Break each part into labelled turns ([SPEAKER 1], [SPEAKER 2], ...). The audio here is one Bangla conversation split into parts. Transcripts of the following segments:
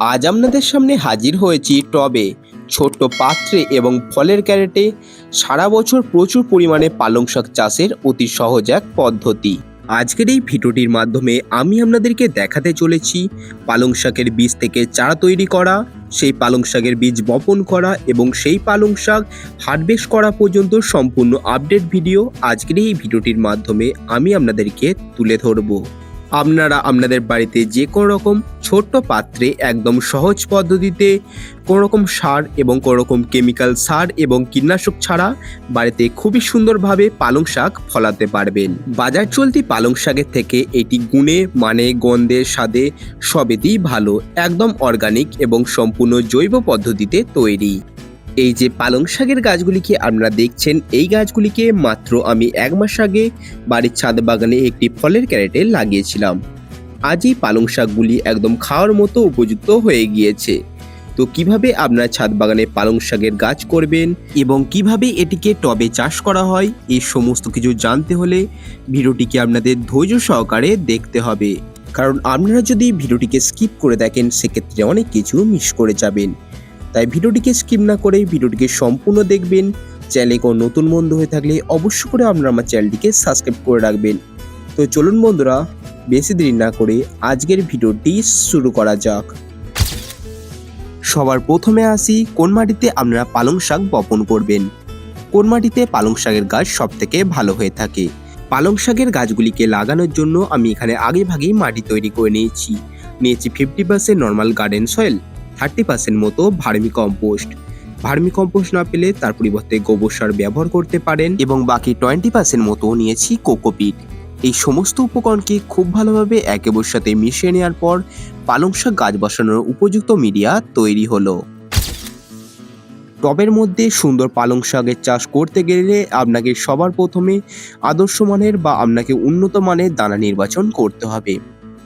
[SPEAKER 1] আজ আপনাদের সামনে হাজির হয়েছি টবে, ছোট্ট পাত্রে এবং ফলের ক্যারেটে। সারা বছর প্রচুর পরিমাণে পালং শাক চাষের অতি সহজ এক পদ্ধতি। আজকের এই ভিডিওটির মাধ্যমে আমি আপনাদেরকে দেখাতে চলেছি পালং শাকের বীজ থেকে চারা তৈরি করা, সেই পালং শাকের বীজ বপন করা এবং সেই পালং শাক হারভেস্ট করা পর্যন্ত সম্পূর্ণ আপডেট ভিডিও আজকের এই ভিডিওটির মাধ্যমে আমি আপনাদেরকে তুলে ধরবো। আপনারা আপনাদের বাড়িতে যে কোনো রকম ছোট্ট পাত্রে একদম সহজ পদ্ধতিতে কোনো রকম সার এবং কোনো রকম কেমিক্যাল সার এবং কীটনাশক ছাড়া বাড়িতে খুবই সুন্দরভাবে পালং শাক ফলাতে পারবেন। বাজার চলতি পালং শাকের থেকে এটি গুণে মানে গন্ধে, স্বাদে সবেতেই ভালো, একদম অর্গানিক এবং সম্পূর্ণ জৈব পদ্ধতিতে তৈরি। এই যে পালং শাকের গাছগুলিকে আপনারা দেখছেন, এই গাছগুলিকে মাত্র আমি এক মাস আগে বাড়ির ছাদ বাগানে একটি ফলের ক্যারেটে লাগিয়েছিলাম। আজ এই পালং শাকগুলি একদম খাওয়ার মতো উপযুক্ত হয়ে গিয়েছে। তো কীভাবে আপনার ছাদ বাগানে পালং শাকের গাছ করবেন এবং কীভাবে এটিকে টবে চাষ করা হয় এই সমস্ত কিছু জানতে হলে ভিডিওটিকে আপনাদের ধৈর্য সহকারে দেখতে হবে। কারণ আপনারা যদি ভিডিওটিকে স্কিপ করে দেখেন, সেক্ষেত্রে অনেক কিছু মিস করে যাবেন। তাই ভিডিওটিকে স্কিপ না করে ভিডিওটিকে সম্পূর্ণ দেখবেন। চ্যানেলে কোনো নতুন বন্ধু হয়ে থাকলে অবশ্য করে আপনারা আমার চ্যানেলটিকে সাবস্ক্রাইব করে রাখবেন। তো চলুন বন্ধুরা, বেশি দেরি না করে আজকের ভিডিওটি শুরু করা যাক। সবার প্রথমে আসি, কোন মাটিতে আপনারা পালং শাক বপন করবেন? কোন মাটিতে পালং শাকের গাছ সব থেকে ভালো হয়ে থাকে? পালং শাকের গাছগুলিকে লাগানোর জন্য আমি এখানে আগে ভাগেই মাটি তৈরি করে নিয়েছি। নিয়েছি fifty percent normal garden soil thirty percent মতো ভার্মি কম্পোস্ট ভার্মি কম্পোস্ট না পেলে তার পরিবর্তে গোবর সার ব্যবহার করতে পারেন এবং বাকি টোয়েন্টি পার্সেন্ট মতো নিয়েছি কোকোপিট। এই সমস্ত উপকরণকে খুব ভালোভাবে একে সাথে মিশিয়ে নেওয়ার পর পালং শাক গাছ বসানোর উপযুক্ত মিডিয়া তৈরি হলো। টবের মধ্যে সুন্দর পালং শাকের চাষ করতে গেলে আপনাকে সবার প্রথমে আদর্শ মানের বা আপনাকে উন্নত মানের দানা নির্বাচন করতে হবে।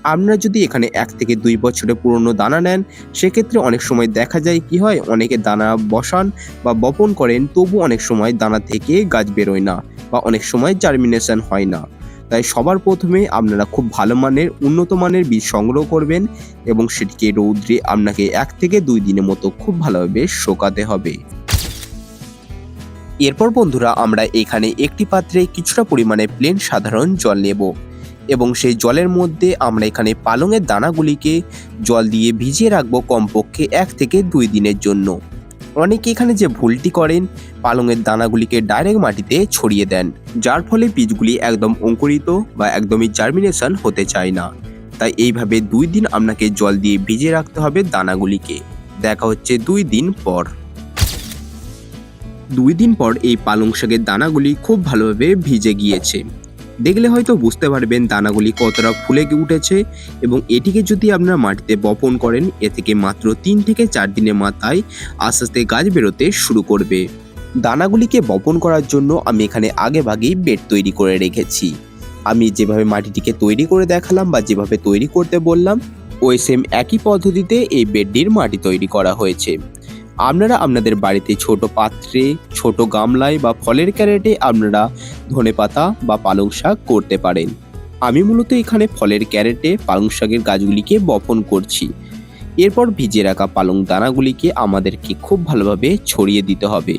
[SPEAKER 1] আপনারা যদি এখানে এক থেকে দুই বছরের পুরনো দানা নেন, সেক্ষেত্রে অনেক সময় দেখা যায় কি হয়, অনেকে দানা বসান বা বপন করেন, তবু অনেক সময় দানা থেকে গাছ বেরোয় না বা অনেক সময় জার্মিনেশন হয় না। তাই সবার প্রথমে আপনারা খুব ভালো মানের, উন্নত মানের বীজ সংগ্রহ করবেন এবং সেটিকে রৌদ্রে আপনাকে এক থেকে দুই দিনের মতো খুব ভালোভাবে শোকাতে হবে। এরপর বন্ধুরা, আমরা এখানে একটি পাত্রে কিছুটা পরিমাণে প্লেন সাধারণ জল নেব। এবং সেই জলের মধ্যে আমরা এখানে পালংয়ের দানাগুলিকে জল দিয়ে ভিজিয়ে রাখব কমপক্ষে এক থেকে দুই দিনের জন্য। অনেকে এখানে যে ভুলটি করেন, পালংয়ের দানাগুলিকে ডাইরেক্ট মাটিতে ছড়িয়ে দেন, যার ফলে বীজগুলি একদম অঙ্কুরিত বা একদমই জার্মিনেশন হতে চায় না। তাই এইভাবে দুই দিন আপনাকে জল দিয়ে ভিজিয়ে রাখতে হবে দানাগুলিকে। দেখা হচ্ছে দুই দিন পর। দুই দিন পর এই পালং শাকের দানাগুলি খুব ভালোভাবে ভিজে গিয়েছে। দেখলে হয়তো বুঝতে পারবেন দানাগুলি কতটা ফুলে উঠেছে এবং এটিকে যদি আপনারা মাটিতে বপন করেন, এ থেকে মাত্র তিন থেকে চার দিনের মাথায় আস্তে আস্তে গাছ বেরোতে শুরু করবে। দানাগুলিকে বপন করার জন্য আমি এখানে আগে ভাগেই বেড তৈরি করে রেখেছি। আমি যেভাবে মাটিটিকে তৈরি করে দেখালাম বা যেভাবে তৈরি করতে বললাম, ওই সেম একই পদ্ধতিতে এই বেডটির মাটি তৈরি করা হয়েছে। আপনারা আপনাদের বাড়িতে ছোট পাত্রে, ছোট গামলায় বা ফলের ক্যারেটে আপনারা ধনেপাতা বা পালং শাক করতে পারেন। আমি মূলত এখানে ফলের ক্যারেটে পালং শাকের গাছগুলিকে বপন করছি। এরপর ভিজে রাখা পালং দানাগুলিকে আমাদেরকে খুব ভালোভাবে ছড়িয়ে দিতে হবে।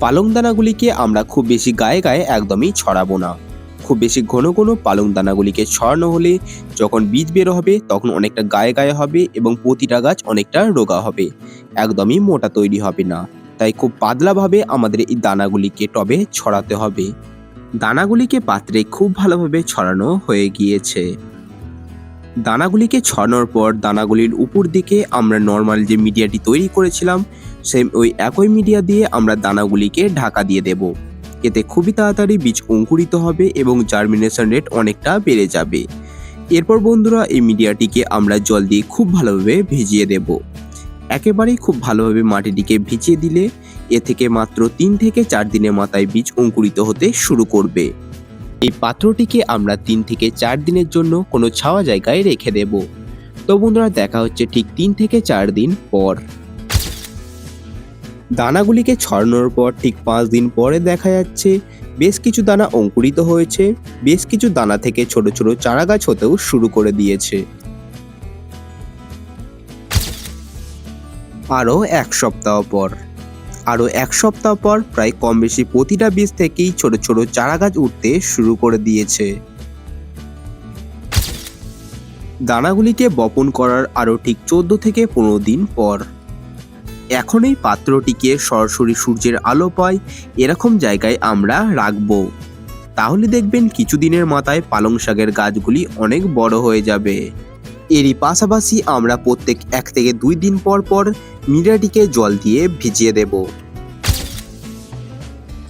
[SPEAKER 1] পালং দানাগুলিকে আমরা খুব বেশি গায়ে গায়ে একদমই ছড়াবো না। খুব বেশি ঘন ঘন পালং দানাগুলিকে ছড়ানো হলে যখন বীজ বের হবে, তখন অনেকটা গায়ে গায়ে হবে এবং প্রতিটা গাছ অনেকটা রোগা হবে। একদমই মোটা তৈরি হবে না। তাই খুব পাতলাভাবে আমাদের এই দানাগুলিকে টবে ছড়াতে হবে। দানাগুলিকে পাত্রে খুব ভালোভাবে ছড়ানো হয়ে গিয়েছে। দানাগুলিকে ছড়ানোর পর দানাগুলির উপর দিকে আমরা নর্মাল যে মিডিয়াটি তৈরি করেছিলাম, সেম ওই একই মিডিয়া দিয়ে আমরা দানাগুলিকে ঢাকা দিয়ে দেব। এতে খুবই তাড়াতাড়ি বীজ অঙ্কুরিত হবে এবং জার্মিনেশন রেট অনেকটা বেড়ে যাবে। এরপর বন্ধুরা, এই মিডিয়াটিকে আমরা জল দিয়ে খুব ভালোভাবে ভিজিয়ে দেব। একেবারেই খুব ভালোভাবে মাটিটিকে ভিজিয়ে দিলে এ থেকে মাত্র তিন থেকে চার দিনের মাথায় বীজ অঙ্কুরিত হতে শুরু করবে। এই পাত্রটিকে আমরা তিন থেকে চার দিনের জন্য কোনো ছাওয়া জায়গায় রেখে দেব। তো বন্ধুরা, দেখা হচ্ছে ঠিক তিন থেকে চার দিন পর। দানাগুলিকে ছড়ানোর পর ঠিক পাঁচ দিন পরে দেখা যাচ্ছে বেশ কিছু দানা অঙ্কুরিত হয়েছে, বেশ কিছু দানা থেকে ছোট ছোট চারা গাছ হতেও শুরু করে দিয়েছে। আরও এক সপ্তাহ পর, আরও এক সপ্তাহ পর প্রায় কম বেশি প্রতিটা বীজ থেকেই ছোট ছোট চারা গাছ উঠতে শুরু করে দিয়েছে। দানাগুলিকে বপন করার আরও ঠিক চোদ্দ থেকে পনেরো দিন পর। এখন এই পাত্রটিকে সরাসরি সূর্যের আলো পায়, এরকম জায়গায় আমরা রাখব। তাহলে দেখবেন কিছুদিনের মাথায় পালং শাকের গাছগুলি অনেক বড় হয়ে যাবে। এরই পাশাপাশি আমরা প্রত্যেক এক থেকে দুই দিন পর পর মিরাটিকে জল দিয়ে ভিজিয়ে দেব।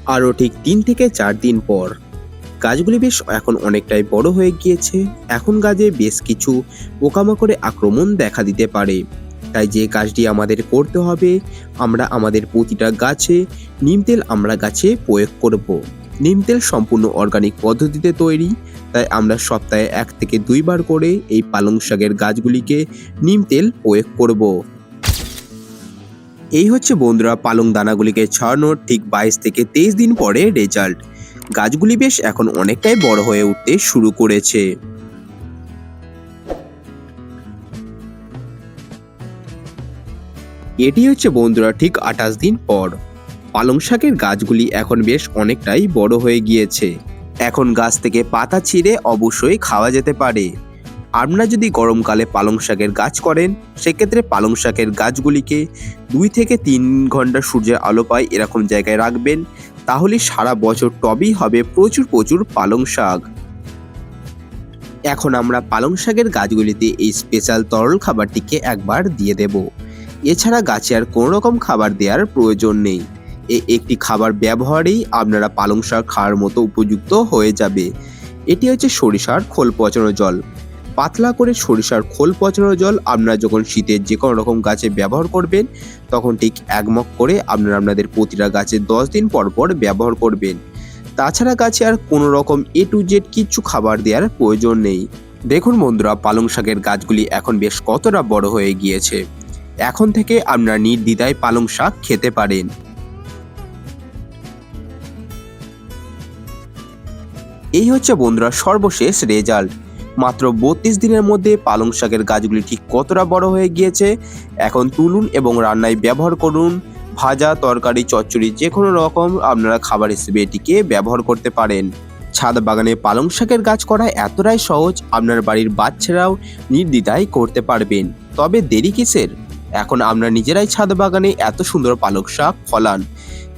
[SPEAKER 1] আরও ঠিক তিন থেকে চার দিন পর। গাছগুলি বেশ এখন অনেকটাই বড় হয়ে গিয়েছে। এখন গাছে বেশ কিছু পোকামাকড়ে আক্রমণ দেখা দিতে পারে। তাই যে কাজটি আমাদের করতে হবে, আমরা আমাদের প্রতিটা গাছে নিম তেল আমরা গাছে প্রয়োগ করব। নিম তেল সম্পূর্ণ অর্গানিক পদ্ধতিতে তৈরি, তাই আমরা সপ্তাহে এক থেকে দুইবার করে এই পালং শাকের গাছগুলিকে নিম তেল প্রয়োগ করব। এই হচ্ছে বন্ধুরা পালং দানাগুলিকে ছড়ানোর ঠিক বাইশ থেকে তেইশ দিন পরে রেজাল্ট গাছগুলি বেশ এখন অনেকটাই বড় হয়ে উঠতে শুরু করেছে। এটি হচ্ছে বন্ধুরা ঠিক আঠাশ দিন পর। পালং শাকের গাছগুলি এখন বেশ অনেকটাই বড় হয়ে গিয়েছে। এখন গাছ থেকে পাতা ছিঁড়ে অবশ্যই খাওয়া যেতে পারে। আপনারা যদি গরমকালে পালং শাকের গাছ করেন, সেক্ষেত্রে পালং শাকের গাছগুলিকে দুই থেকে তিন ঘণ্টা সূর্যের আলো পায় এরকম জায়গায় রাখবেন। তাহলে সারা বছর টবেই হবে প্রচুর প্রচুর পালং শাক। এখন আমরা পালং শাকের গাছগুলিতে এই স্পেশাল তরল খাবারটিকে একবার দিয়ে দেব। এছাড়া গাছে আর কোনো রকম খাবার দেওয়ার প্রয়োজন নেই। এই একটি খাবার ব্যবহারেই আপনারা পালং শাক খাওয়ার মতো উপযুক্ত হয়ে যাবে। এটি হচ্ছে সরিষার খোল পচানো জল। পাতলা করে সরিষার খোল পচানো জল আপনারা যখন শীতের যে কোনো রকম গাছে ব্যবহার করবেন, তখন ঠিক এক মগ করে আপনারা আপনাদের প্রতিটা গাছে দশ দিন পর পর ব্যবহার করবেন। তাছাড়া গাছে আর কোনো রকম এ টু জেড কিচ্ছু খাবার দেওয়ার প্রয়োজন নেই। দেখুন বন্ধুরা, পালং শাকের গাছগুলি এখন বেশ কতটা বড় হয়ে গিয়েছে। এখন থেকে আপনারা নির্দ্বিধায় পালং শাক খেতে পারেন। এই হচ্ছে বন্ধুরা সর্বশেষ রেজাল্ট। মাত্র বত্রিশ দিনের মধ্যে পালং শাকের গাছগুলি ঠিক কতটা বড় হয়ে গিয়েছে, এখন তুলুন এবং রান্নায় ব্যবহার করুন। ভাজা, তরকারি, চচ্চড়ি যে কোনো রকম আপনারা খাবার হিসেবে এটিকে ব্যবহার করতে পারেন। ছাদ বাগানে পালং শাকের গাছ করা এতটাই সহজ, আপনার বাড়ির বাচ্চারাও নির্দ্বিধায় করতে পারবেন। তবে দেরি কিসের? এখন আমরা নিজেরাই ছাদ বাগানে এত সুন্দর পালং শাক, ফলান,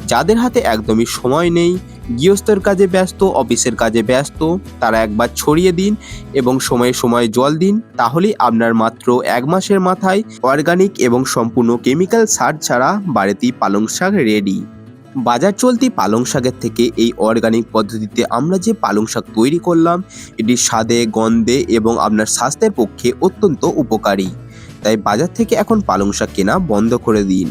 [SPEAKER 1] যাদের হাতে একদমই সময় নেই, গৃহস্থের কাজে ব্যস্ত, অফিসের কাজে ব্যস্ত, তারা একবার ছড়িয়ে দিন এবং সময়ে সময়ে জল দিন, তাহলেই আপনার মাত্র এক মাসের মাথায় অর্গানিক এবং সম্পূর্ণ কেমিক্যাল সার ছাড়া বাড়িতেই পালং শাক রেডি বাজার চলতি পালং শাকের থেকে এই অর্গানিক পদ্ধতিতে আমরা যে পালং শাক তৈরি করলাম এটি স্বাদে, গন্ধে এবং আপনার স্বাস্থ্যের পক্ষে অত্যন্ত উপকারী। তাই বাজার থেকে এখন পালং শাক কেনা বন্ধ করে দিন।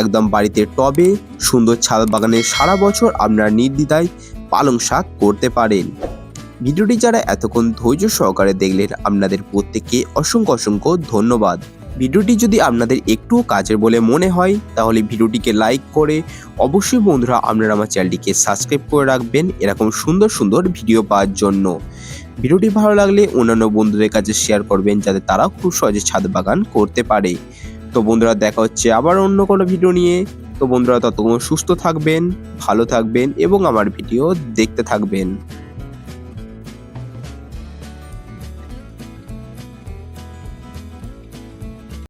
[SPEAKER 1] একদম বাড়িতে টবে, সুন্দর ছাদ বাগানে সারা বছর আপনারা নির্দ্বিধায় পালং শাক করতে পারেন। ভিডিওটি যারা এতক্ষণ ধৈর্য সহকারে দেখলেন, আপনাদের প্রত্যেককে অসংখ্য অসংখ্য ধন্যবাদ। ভিডিওটি যদি আপনাদের একটুও কাজের বলে মনে হয়, তাহলে ভিডিওটিকে লাইক করে অবশ্যই বন্ধুরা আপনারা আমার চ্যানেলটিকে সাবস্ক্রাইব করে রাখবেন। এরকম সুন্দর সুন্দর ভিডিও পাওয়ার জন্য। ভিডিওটি ভালো লাগলে অন্যান্য বন্ধুদের কাছে শেয়ার করবেন যাতে তারাও খুব সহজে ছাদ বাগান করতে পারে। তো বন্ধুরা, দেখা হচ্ছে আবার অন্য কোনো ভিডিও নিয়ে। তো বন্ধুরা, ততক্ষণ সুস্থ থাকবেন, ভালো থাকবেন এবং আমার ভিডিও দেখতে থাকবেন।